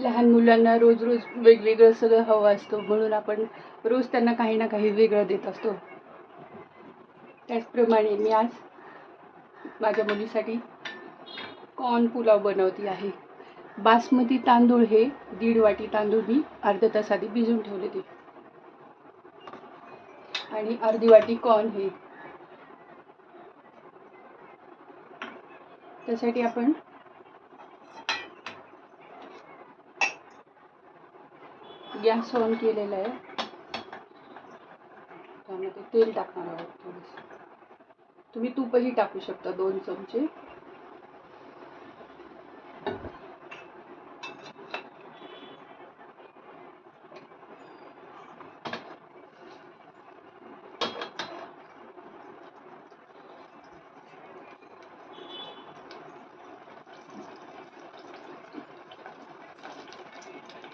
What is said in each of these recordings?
लहान मुलांना रोज रोज वेगवेगळं सगळं हवं असतं म्हणून आपण रोज त्यांना काही ना काही वेगळं देत असतो. त्याचप्रमाणे मी आज माझ्या मुलीसाठी कॉर्न पुलाव बनवती आहे. बासमती तांदूळ हे दीड वाटी तांदूळ मी अर्ध्या तास आधी भिजवून ठेवले ते आणि अर्धी वाटी कॉर्न हे. त्यासाठी आपण गॅस ऑन केलेला आहे. त्यामध्ये तेल टाकणार आहोत थोडंसं. तुम्ही तूपही टाकू शकता दोन चमचे.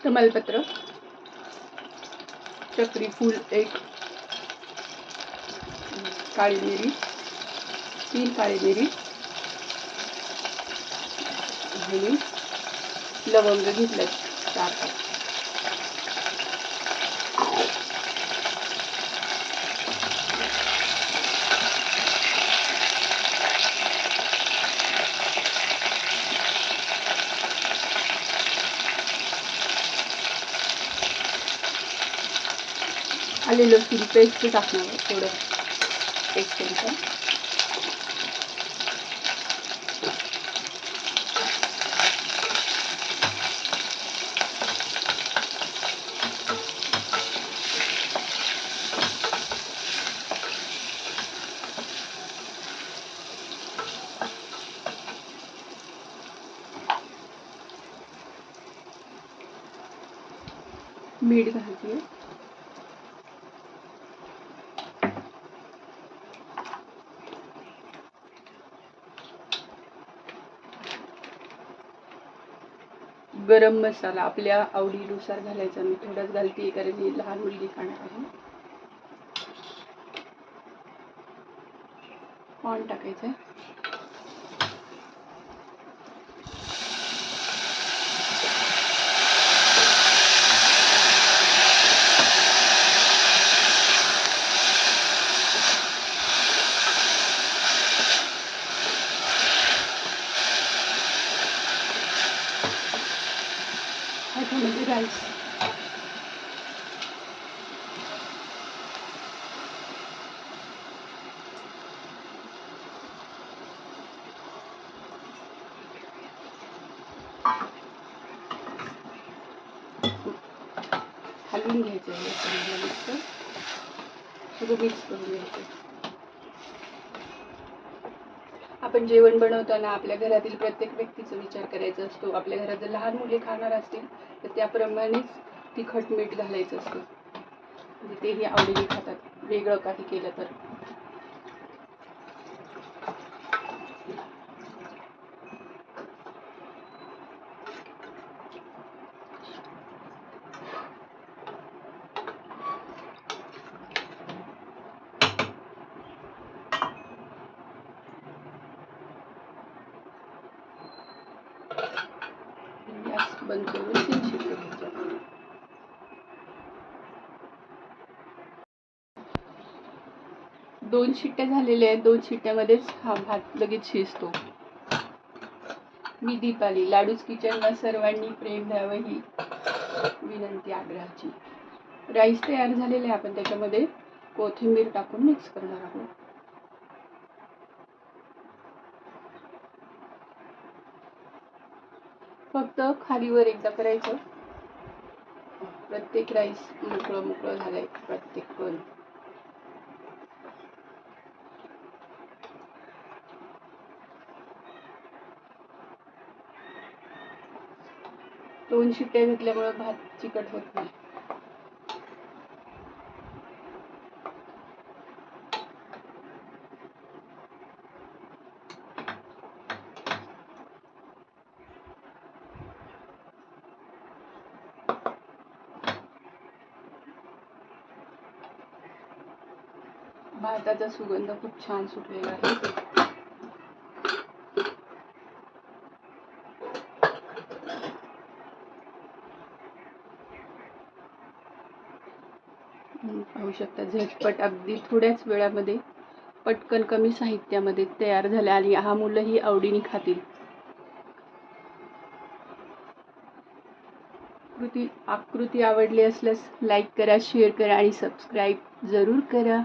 कमलपत्र चक्री फूल एक काळी मिरी तीन काळी मिरी आणि लवंग घेतलं चार आले लसूण पेस्ट टाकणार थोडं. एक चमचा मीठ घालते. गरम मसाला आपल्या आवडीनुसार घालायचा. मी थोडाच घालते कारण ही लहान मुलगी खाणार आहे. कॉर्न टाकायचं ह्याच्यामध्ये राईस हलवून घ्यायचं आहे चांगलं मस्त सगळं मिक्स करून घ्यायचं आपण जेवण बनवताना आपल्या घरातील प्रत्येक व्यक्तीचा विचार करायचा असतो. आपल्या घरात जर लहान मुले खाणार असतील तर त्याप्रमाणेच तिखट मीठ घालायचं असतं. म्हणजे तेही आवडीने खातात. वेगळं काही केलं तर. गॅस बंद करून शिट्टे दोन शिट्ट्या झालेल्या आहेत. दोन शिट्ट्यामध्येच हा भात लगेच शिजतो. मी दीपाली. लाडूज किचनला सर्वांनी प्रेम द्यावं ही विनंती आग्रहाची. राईस तयार झालेले आहे आपण त्याच्यामध्ये. कोथिंबीर टाकून मिक्स करणार आहोत. फक्त खालीवर एकदा करायचं. प्रत्येक राईस मोकळं मोकळं झालंय. प्रत्येक कण दोन शिट्ट्या घेतल्यामुळे भात चिकट होत नाही. भाताचा सुगंध खूप छान सुटलेला आहे. पाहू शकता झटपट अगदी थोड्याच वेळामध्ये पटकन कमी साहित्यामध्ये तयार झाल्या आणि हा मुलंही आवडीने खातील. कृती आकृती आवडली असल्यास लाईक करा शेअर करा आणि सबस्क्राईब जरूर करा.